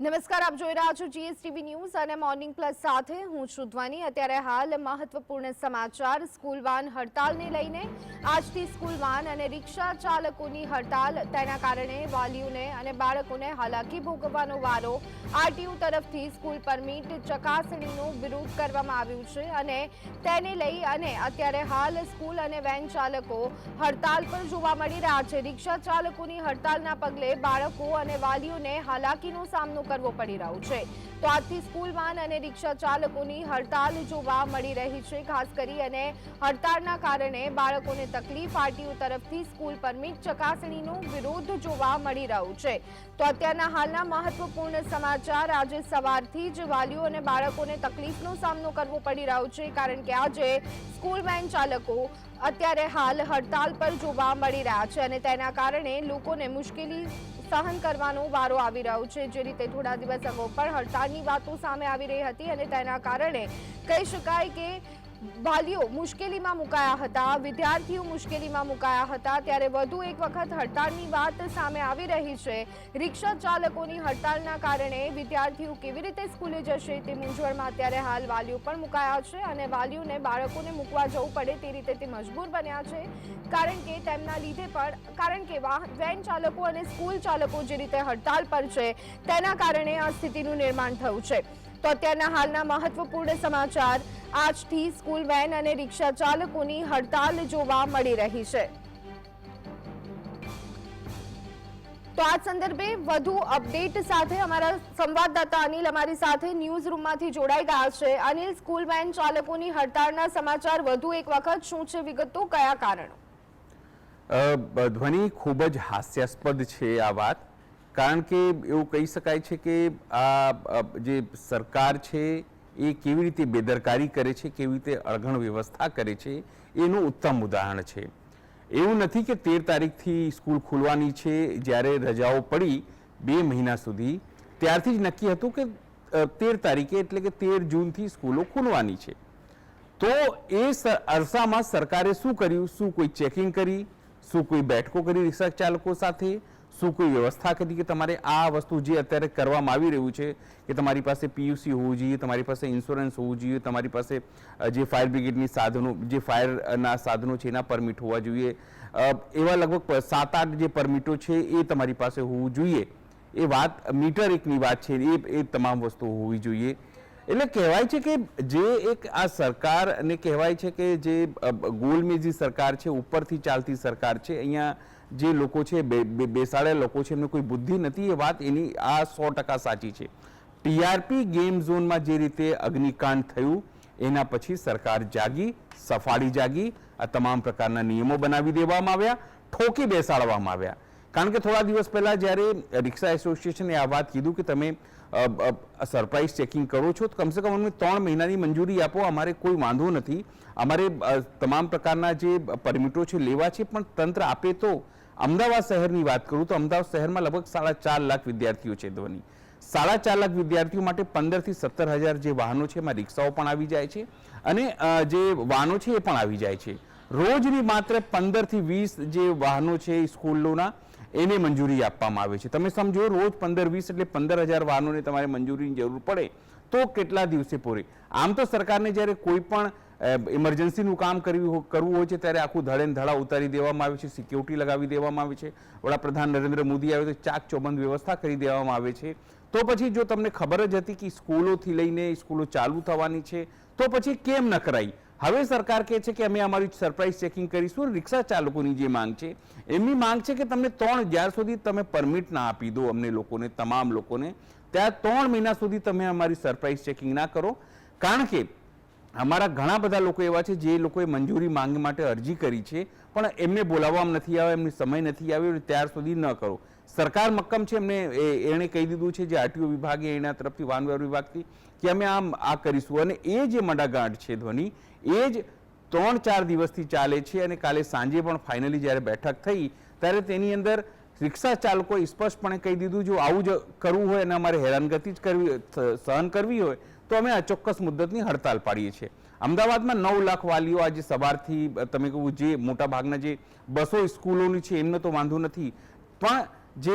નમસ્કાર, આપ જોઈ રહ્યા છો જીએસટીવી ન્યૂઝ અને મોર્નિંગ પ્લસ સાથે હું છું અત્યારે હાલ મહત્વપૂર્ણ સમાચાર. સ્કૂલ વાન હડતાલને લઈને આજથી સ્કૂલ વાન અને રિક્ષા ચાલકોની હડતાલ. તેના કારણે વાલીઓને અને બાળકોને હાલાકી ભોગવવાનો વારો આરટીયુ તરફથી સ્કૂલ પરમિટ ચકાસણીનું વિરોધ કરવામાં આવ્યું છે અને તેને લઈ અને અત્યારે હાલ સ્કૂલ અને વેન ચાલકો હડતાલ પર જોવા મળી રહ્યા છે. રિક્ષા ચાલકોની હડતાલના પગલે બાળકો અને વાલીઓને હાલાકીનો સામનો કરવો પડી રહ્યો છે. તો આજથી સ્કૂલ વાન અને રિક્ષા ચાલકોની હડતાલ જોવા મળી રહી છે. ખાસ કરી અને હડતાળના કારણે બાળકોને તકલીફ આરટીઓ તરફથી સ્કૂલ પરમિટ ચકાસણીનો વિરોધ જોવા મળી રહ્યો છે. તો અત્યારના હાલના મહત્વપૂર્ણ સમાચાર, આજે સવારથી જ વાલીઓ અને બાળકોને તકલીફનો સામનો કરવો પડી રહ્યો છે, કારણ કે આજે સ્કૂલ વાન ચાલકો અત્યારે હાલ હડતાલ પર જોવા મળી રહ્યા છે અને તેના કારણે લોકોને મુશ્કેલી સહન કરવાનો વારો આવી રહ્યો છે. જે રીતે થોડા દિવસ અગાઉ પણ હડતાલની વાતો સામે આવી રહી હતી અને તેના કારણે કહી શકાય કે વાલીઓ મુશ્કેલીમાં મુકાયા હતા, વિદ્યાર્થીઓ મુશ્કેલીમાં મુકાયા હતા, ત્યારે વધુ એક વખત હડતાળની વાત સામે આવી રહી છે. રિક્ષા ચાલકોની હડતાળના કારણે વિદ્યાર્થીઓ કેવી રીતે સ્કૂલે જશે તે મૂંઝવણમાં અત્યારે હાલ વાલીઓ પણ મુકાયા છે અને વાલીઓને બાળકોને મૂકવા જવું પડે તે રીતે તે મજબૂર બન્યા છે. કારણ કે તેમના લીધે પણ, કારણ કે વેન ચાલકો અને સ્કૂલ ચાલકો જે રીતે હડતાળ પર છે, તેના કારણે આ સ્થિતિનું નિર્માણ થયું છે. તો અત્યારના હાલના મહત્વપૂર્ણ સમાચાર. આજથી સ્કૂલ વેન અને રિક્ષા ચાલકોની હડતાલ જોવા મળી રહી છે. તો આ સંદર્ભે વધુ અપડેટ સાથે અમારા સંવાદદાતા અનિલ અમારી સાથે ન્યૂઝ રૂમમાંથી જોડાઈ ગયા છે. અનિલ, સ્કૂલ વેન ચાલકોની હડતાળના સમાચાર વધુ એક વખત શું છે, વિગતો કયા કારણો? ધ્વનિ ખૂબ જ હાસ્યાસ્પદ છે આ વાત. કારણ કે એવું કહી શકાય છે કે આ જે સરકાર છે, એ કેવી રીતે બેદરકારી કરે છે, કેવી રીતે અળગણ વ્યવસ્થા કરે છે, એનું ઉત્તમ ઉદાહરણ છે. એવું નથી કે તેર તારીખથી સ્કૂલ ખુલવાની છે, જ્યારે રજાઓ પડી બે મહિના સુધી. ત્યારથી જ નક્કી હતું કે તેર તારીખે એટલે કે તેર જૂનથી સ્કૂલો ખુલવાની છે. તો એ અરસામાં સરકારે શું કર્યું? શું કોઈ ચેકિંગ કરી? શું કોઈ બેઠકો કરી રિક્ષા ચાલકો સાથે? શું કોઈ વ્યવસ્થા કરી કે તમારે આ વસ્તુ જે અત્યારે કરવામાં આવી રહ્યું છે, કે તમારી પાસે પીયુસી હોવું જોઈએ, તમારી પાસે ઇન્સ્યોરન્સ હોવું જોઈએ, તમારી પાસે જે ફાયર બ્રિગેડની સાધનો, જે ફાયરના સાધનો છે એના પરમિટ હોવા જોઈએ. એવા લગભગ સાત આઠ જે પરમિટો છે એ તમારી પાસે હોવું જોઈએ. એ વાત મીટર એકની વાત છે, એ એ તમામ વસ્તુઓ હોવી જોઈએ. એટલે કહેવાય છે કે જે એક આ સરકાર અને કહેવાય છે કે જે ગોલમેજી સરકાર છે, ઉપરથી ચાલતી સરકાર છે, અહીંયા જે લોકો છે બેસાડેલા લોકો છે, એમને કોઈ બુદ્ધિ નથી, એ વાત એની આ સો ટકા સાચી છે. ટીઆરપી ગેમ ઝોનમાં જે રીતે અગ્નિકાંડ થયું, એના પછી સરકાર જાગી, સફાળી જાગી, આ તમામ પ્રકારના નિયમો બનાવી દેવામાં આવ્યા, ઠોકી બેસાડવામાં આવ્યા. કારણ કે થોડા દિવસ પહેલાં જ્યારે રિક્ષા એસોસિએશને આ વાત કીધું કે તમે સરપ્રાઇઝ ચેકિંગ કરો છો, તો કમસે કમ અમને ત્રણ મહિનાની મંજૂરી આપો, અમારે કોઈ વાંધો નથી. અમારે તમામ પ્રકારના જે પરમિટો છે, લેવા છે, પણ તંત્ર આપે તો અમદાવાદ શહેરની વાત કરું, તો અમદાવાદ શહેરમાં લગભગ સાડા ચાર લાખ વિદ્યાર્થીઓ છે ધ્વની. સાડા ચાર લાખ વિદ્યાર્થીઓ માટે પંદરથી સત્તર હજાર જે વાહનો છે, એમાં રિક્ષાઓ પણ આવી જાય છે અને જે વાહનો છે, એ પણ આવી જાય છે. રોજની માત્ર પંદરથી વીસ જે વાહનો છે સ્કૂલોના એને મંજૂરી આપવામાં આવે છે. તમે સમજો, રોજ પંદર વીસ એટલે પંદર હજાર વાહનોને તમારે મંજૂરીની જરૂર પડે. તો કેટલા દિવસે પૂરે? આમ તો સરકારને જ્યારે કોઈ પણ ઇમરજન્સીનું કામ કરવું કરવું હોય છે, ત્યારે આખું ધડે ને ધડા ઉતારી દેવામાં આવે છે સિક્યોરિટી લગાવી દેવામાં આવે છે. વડાપ્રધાન નરેન્દ્ર મોદી આવે તો ચાક ચોબંધ વ્યવસ્થા કરી દેવામાં આવે છે. તો પછી જો તમને ખબર જ હતી કે સ્કૂલોથી લઈને સ્કૂલો ચાલુ થવાની છે, તો પછી કેમ ન કરાઈ હવે સરકાર કહે છે કે અમે અમારી સરપ્રાઇઝ ચેકિંગ કરીશું, રિક્ષા ચાલકોની જે માંગ છે, એમની માંગ છે કે તમને ત્રણ જ્યાર સુધી તમે પરમિટ ના આપી દો અમને લોકોને, તમામ લોકોને. ત્યાં ત્રણ મહિના સુધી તમે અમારી સરપ્રાઇઝ ચેકિંગ ના કરો. કારણ કે અમારા ઘણા બધા લોકો એવા છે જે લોકોએ મંજૂરી માંગ માટે અરજી કરી છે, પણ એમને બોલાવવામાં નથી આવ્યા એમને સમય નથી આવ્યો, ત્યાર સુધી ન કરો. સરકાર મક્કમ છે, એમને એણે કહી દીધું છે જે આરટીઓ વિભાગે એના તરફથી વાહન વ્યવહાર વિભાગથી, કે અમે આમ આ કરીશું. અને એ જે મડાગાંઠ છે ધ્વનિ, એ જ ત્રણ ચાર દિવસથી ચાલે છે અને કાલે સાંજે પણ ફાઇનલી જ્યારે બેઠક થઈ, ત્યારે તેની અંદર રિક્ષા ચાલકોએ સ્પષ્ટપણે કહી દીધું, જો આવું જ કરવું હોય અને અમારે હેરાનગતિ જ કરવી સહન કરવી હોય, તો અમે અચોક્કસ મુદ્દતની હડતાલ પાડીએ છીએ. અમદાવાદમાં નવ લાખ વાલીઓ આજે સવારથી, તમે કહું, જે મોટા ભાગના જે બસો સ્કૂલોની છે, એમને તો વાંધો નથી. પણ જે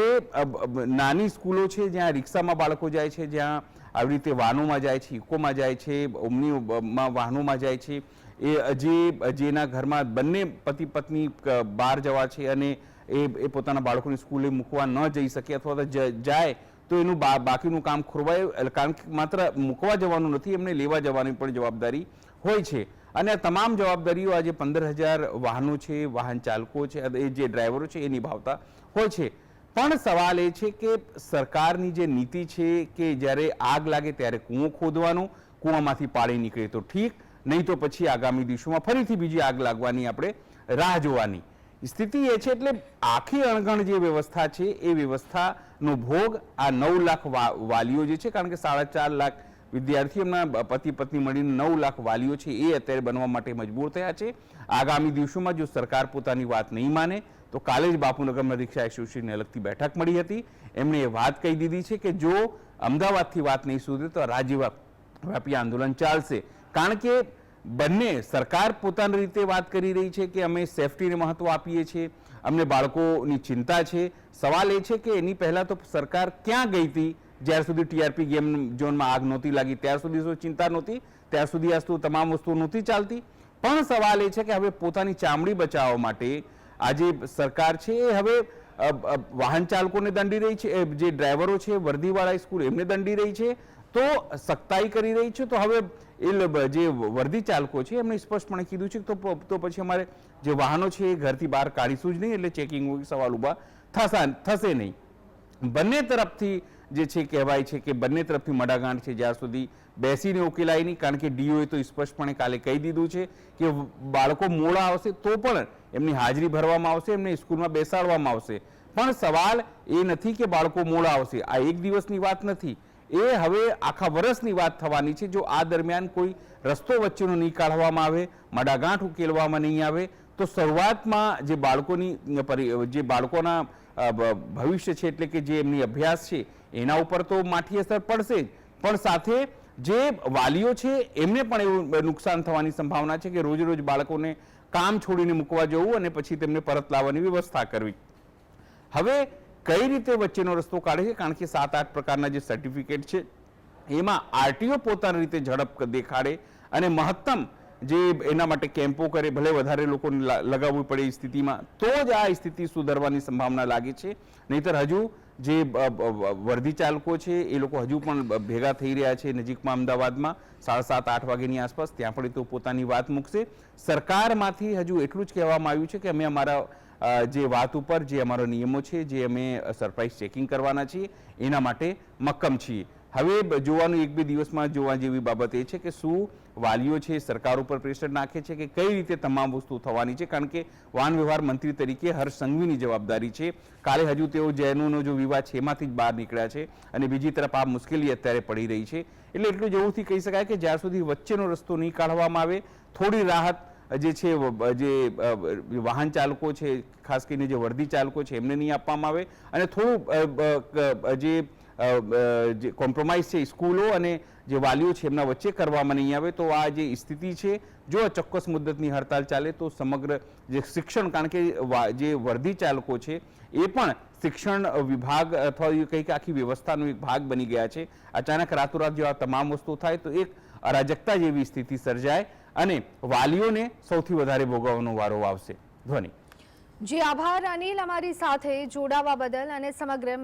નાની સ્કૂલો છે, જ્યાં રિક્ષામાં બાળકો જાય છે, જ્યાં આવી રીતે વાહનોમાં જાય છે, ઇકોમાં જાય છે ઓમનીમાં વાહનોમાં જાય છે, એ, જે, જેના ઘરમાં બંને પતિ પત્ની બહાર જવા છે અને એ એ પોતાના બાળકોને સ્કૂલે મૂકવા ન જઈ શકે અથવા તો જાય, તો એનું બા- બાકીનું કામ ખોરવાય કારણ કે માત્ર મૂકવા જવાનું નથી, એમને લેવા જવાની પણ જવાબદારી હોય છે. અને તમામ જવાબદારીઓ આજે પંદર હજાર વાહનો છે, વાહન ચાલકો છે એ જે ડ્રાઈવરો છે, એ નિભાવતા હોય છે. પણ સવાલ એ છે કે સરકારની જે નીતિ છે કે જ્યારે આગ લાગે ત્યારે કૂવો ખોદવાનો, કૂવામાંથી પાણી નીકળે તો ઠીક, નહીં તો પછી આગામી દિવસોમાં ફરીથી બીજી આગ લાગવાની આપણે રાહ જોવાની. સ્થિતિ એ છે એટલે આખી અણગણ જે વ્યવસ્થા છે એ વ્યવસ્થાનો ભોગ આ નવ લાખ વાલીઓ જે છે, કારણ કે સાડા ચાર લાખ વિદ્યાર્થીઓ એમના પતિ પત્ની મળીને નવ લાખ વાલીઓ છે એ અત્યારે બનવા માટે મજબૂર થયા છે. આગામી દિવસોમાં જો સરકાર પોતાની વાત નહીં માને, તો કાલે જ બાપુનગરમાં રિક્ષા એસોસિએશનને લગતી બેઠક મળી હતી. એમણે એ વાત કહી દીધી છે કે જો અમદાવાદથી વાત નહીં સુધરે તો રાજ્યવ્યાપી આંદોલન ચાલશે. કારણ કે બંને સરકાર પોતાની રીતે વાત કરી રહી છે કે અમે સેફટીને મહત્વ આપીએ છીએ, અમને બાળકોની ચિંતા છે. સવાલ એ છે કે એની પહેલાં તો સરકાર ક્યાં ગઈ હતી? જ્યાર સુધી ટીઆરપી ગેમ ઝોનમાં આગ નહોતી લાગી, ત્યાર સુધી શું ચિંતા નહોતી, ત્યાર સુધી આ તમામ વસ્તુઓ નહોતી ચાલતી. પણ સવાલ એ છે કે હવે પોતાની ચામડી બચાવવા માટે આજે સરકાર છે એ હવે વાહન ચાલકોને દંડી રહી છે જે ડ્રાઈવરો છે, વર્દીવાળા સ્કૂલ એમને દંડી રહી છે, તો સખ્તાઈ કરી રહી છે, તો હવે એ જે વર્દી ચાલકો છે, એમણે સ્પષ્ટપણે કીધું છે તો તો પછી અમારે જે વાહનો છે એ ઘરથી બહાર કાઢીશું જ નહીં, એટલે ચેકિંગ સવાલ ઊભા થશે થશે નહીં. બંને તરફથી જે છે કહેવાય છે કે બંને તરફથી મડાગાંઠ છે, જ્યાં સુધી બેસીને ઉકેલાય નહીં, કારણ કે ડીઓએ તો સ્પષ્ટપણે કાલે કહી દીધું છે કે બાળકો મોડા આવશે તો પણ એમની હાજરી ભરવામાં આવશે, એમને સ્કૂલમાં બેસાડવામાં આવશે. પણ સવાલ એ નથી કે બાળકો મોડા આવશે. આ એક દિવસની વાત નથી. એ હવે આખા વર્ષની વાત થવાની છે. જો આ દરમિયાન કોઈ રસ્તો વચ્ચેનો નહીં કાઢવામાં આવે, મડાગાંઠ ઉકેલવામાં નહીં આવે, તો શરૂઆતમાં જે બાળકોની જે બાળકોના ભવિષ્ય છે, એટલે કે જે એમની અભ્યાસ છે એના ઉપર તો માઠી અસર પડશે જ. પણ સાથે જે વાલીઓ છે, એમને પણ એવું નુકસાન થવાની સંભાવના છે કે રોજ રોજ બાળકોને કામ છોડીને મૂકવા જવું અને પછી તેમને પરત લાવવાની વ્યવસ્થા કરવી. હવે કઈ રીતે વચ્ચેનો રસ્તો કાઢે છે? કારણ કે સાત આઠ પ્રકારના જે સર્ટિફિકેટ છે, એમાં આરટીઓ પોતાની રીતે ઝડપ દેખાડે અને મહત્તમ જે એના માટે કેમ્પો કરે, ભલે વધારે લોકોને લગાવવું પડે એ સ્થિતિમાં, તો જ આ સ્થિતિ સુધરવાની સંભાવના લાગે છે. નહીતર હજુ જે બ- ચાલકો છે, એ લોકો હજુ પણ ભેગા થઈ રહ્યા છે નજીકમાં અમદાવાદમાં. સાડા સાત, આઠ વાગ્યાની આસપાસ ત્યાં પણ એ તો પોતાની વાત મૂકશે. સરકારમાંથી હજુ એટલું જ કહેવામાં આવ્યું છે કે અમે અમારા જે વાત ઉપર, જે અમારા નિયમો છે, જે અમે સરપ્રાઇઝ ચેકિંગ કરવાના છીએ, એના માટે મક્કમ છીએ. હવે જોવાનું એક બે દિવસમાં જોવા જેવી બાબત એ છે કે શું વાલીઓ છે સરકાર ઉપર પ્રેશર નાખે છે કે કઈ રીતે તમામ વસ્તુ થવાની છે? કારણ કે વાહન વ્યવહાર મંત્રી તરીકે હર્ષ સંઘવીની જવાબદારી છે. કાલે હજુ તેઓ જૈનોનો જો વિવાદ છે, એમાંથી જ બહાર નીકળ્યા છે અને બીજી તરફ આ મુશ્કેલી અત્યારે પડી રહી છે. એટલે એટલું જરૂરથી કહી શકાય કે જ્યાં સુધી વચ્ચેનો રસ્તો નહીં કાઢવામાં આવે, થોડી રાહત જે છે જે વાહન ચાલકો છે, ખાસ કરીને જે વર્દી ચાલકો છે, એમને નહીં આપવામાં આવે અને થોડું જે જે કોમ્પ્રોમાઇઝ છે સ્કૂલો અને જે વાલીઓ છે એમના વચ્ચે કરવામાં નહીં આવે. તો આ જે સ્થિતિ છે, જો ચોક્કસ મુદ્દતની હડતાલ ચાલે તો સમગ્ર જે શિક્ષણ, કારણ કે જે વર્ધી ચાલકો છે, એ પણ શિક્ષણ વિભાગ અથવા કંઈક આખી વ્યવસ્થાનો એક ભાગ બની ગયા છે. અચાનક રાતોરાત જો આ તમામ વસ્તુ થાય તો એક અરાજકતા જેવી સ્થિતિ સર્જાય અને વાલીઓને સૌથી વધારે ભોગવવાનો વારો આવશે. ધ્વનિ. જી, આભાર અનિલ અમારી સાથે જોડાવા બદલ અને સમગ્ર